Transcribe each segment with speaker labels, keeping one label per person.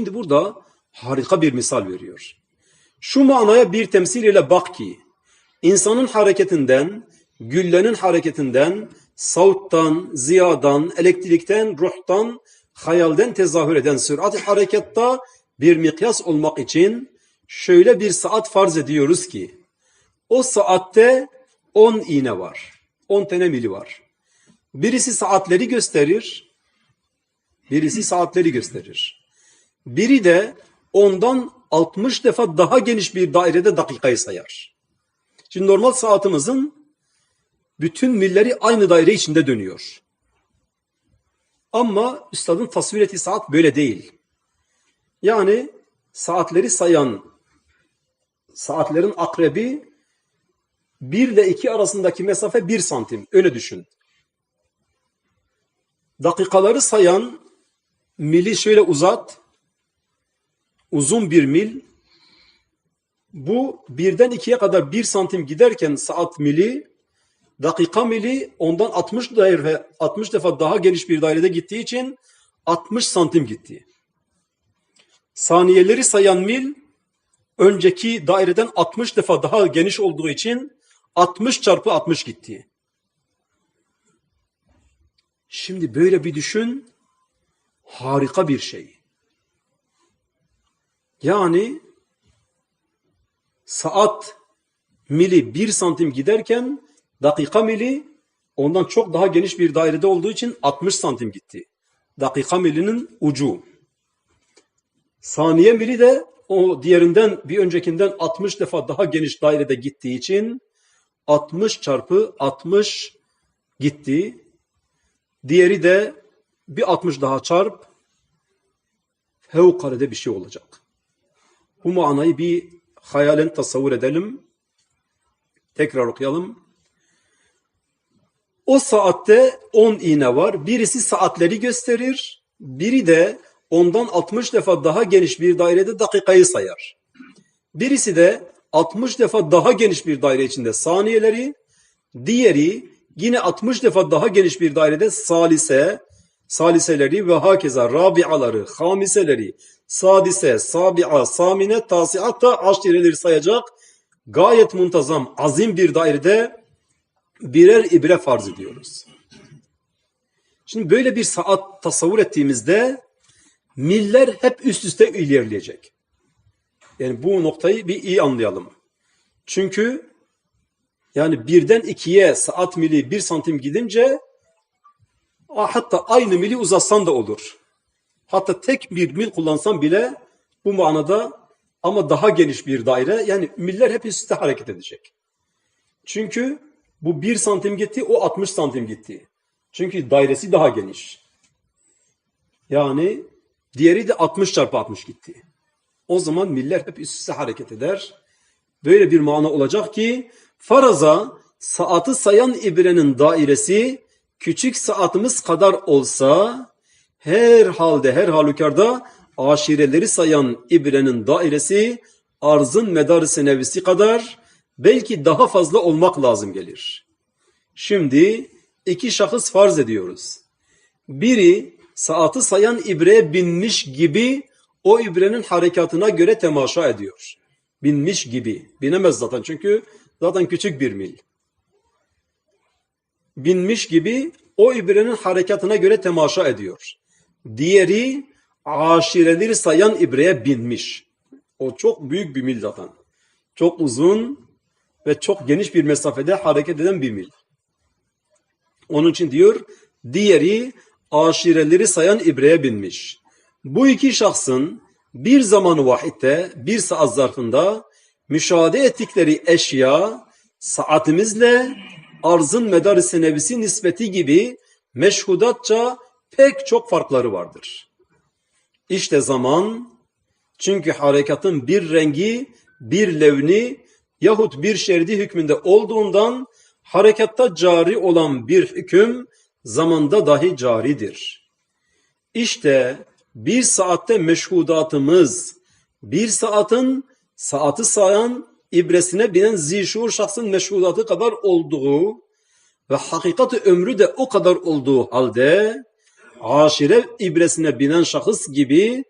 Speaker 1: Şimdi burada harika bir misal veriyor. Şu manaya bir temsil ile bak ki, insanın hareketinden, güllenin hareketinden, savuttan, ziyadan, elektrikten, ruhtan, hayalden tezahür eden sürat-i hareketta bir mikyas olmak için şöyle bir saat farz ediyoruz ki, o saatte 10 iğne var, 10 tane mili var. Birisi saatleri gösterir, birisi saatleri gösterir. Biri de ondan 60 defa daha geniş bir dairede dakikayı sayar. Şimdi normal saatimizin bütün milleri aynı daire içinde dönüyor. Ama üstadın tasvir ettiği saat böyle değil. Yani saatleri sayan saatlerin akrebi 1 ile 2 arasındaki mesafe 1 santim. Öyle düşün. Dakikaları sayan mili şöyle uzat. Uzun bir mil. Bu birden ikiye kadar 1 santim giderken saat mili dakika mili ondan 60 daire 60 defa daha geniş bir dairede gittiği için 60 santim gitti. Saniyeleri sayan mil önceki daireden 60 defa daha geniş olduğu için 60 çarpı 60 gitti. Şimdi böyle bir düşün. Harika bir şey. Yani saat mili 1 santim giderken dakika mili ondan çok daha geniş bir dairede olduğu için 60 santim gitti. Dakika milinin ucu. Saniye mili de o diğerinden bir öncekinden 60 defa daha geniş dairede gittiği için 60 çarpı 60 gitti. Diğeri de bir 60 daha çarp fevkalade bir şey olacak. Bu manayı bir hayalen tasavvur edelim. Tekrar okuyalım. O saatte 10 iğne var. Birisi saatleri gösterir. Biri de ondan 60 defa daha geniş bir dairede dakikayı sayar. Birisi de 60 defa daha geniş bir daire içinde saniyeleri, diğeri yine 60 defa daha geniş bir dairede salise, saliseleri ve hakeza rabiaları, hamiseleri, sadise, sabi'a, samine, tasiat da aşireleri sayacak gayet muntazam, azim bir dairede birer ibre farz ediyoruz. Şimdi böyle bir saat tasavvur ettiğimizde miller hep üst üste ilerleyecek. Yani bu noktayı bir iyi anlayalım. Çünkü yani birden ikiye saat mili bir santim gidince hatta aynı mili uzatsan da olur. Hatta tek bir mil kullansan bile bu manada ama daha geniş bir daire yani miller hep üstte hareket edecek. Çünkü bu bir santim gitti o 60 santim gitti. Çünkü dairesi daha geniş. Yani diğeri de 60 çarpı 60 gitti. O zaman miller hep üst üste hareket eder. Böyle bir mana olacak ki faraza saati sayan ibrenin dairesi küçük saatimiz kadar olsa her halde her halükarda aşireleri sayan ibrenin dairesi arzın medarı senevisi kadar belki daha fazla olmak lazım gelir. Şimdi iki şahıs farz ediyoruz. Biri saati sayan ibreye binmiş gibi o ibrenin harekatına göre temaşa ediyor. Binmiş gibi. Binemez zaten çünkü zaten küçük bir mil. Binmiş gibi o ibrenin harekatına göre temaşa ediyor. Diğeri aşireleri sayan ibreye binmiş. O çok büyük bir mil zaten. Çok uzun ve çok geniş bir mesafede hareket eden bir mil. Onun için diyor, diğeri aşireleri sayan ibreye binmiş. Bu iki şahsın bir zaman vahitte, bir saat zarfında müşahede ettikleri eşya saatimizle arzın medarı senevisi nispeti gibi meşhudatça pek çok farkları vardır. İşte zaman çünkü harekatın bir rengi, bir levni yahut bir şeridi hükmünde olduğundan harekatta cari olan bir hüküm zamanda dahi caridir. İşte bir saatte meşhudatımız, bir saatin saati sayan ibresine binen zişur şahsın meşhudatı kadar olduğu ve hakikati ömrü de o kadar olduğu halde aşire ibresine binen şahıs gibi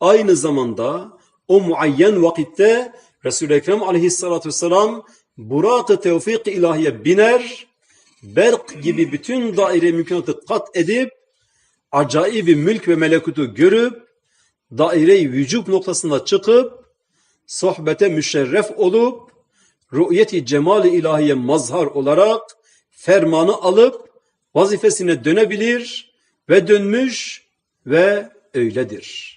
Speaker 1: aynı zamanda o muayyen vakitte Resul-i Ekrem aleyhissalatü vesselam Burak-ı Tevfik-i ilahiye biner, berk gibi bütün daire mümkünatı kat edip, acayip mülk ve melekutu görüp, daire-i vücub noktasına çıkıp, sohbete müşerref olup, rü'yeti cemal-i ilahiye mazhar olarak fermanı alıp vazifesine dönebilir ve dönmüş ve öyledir.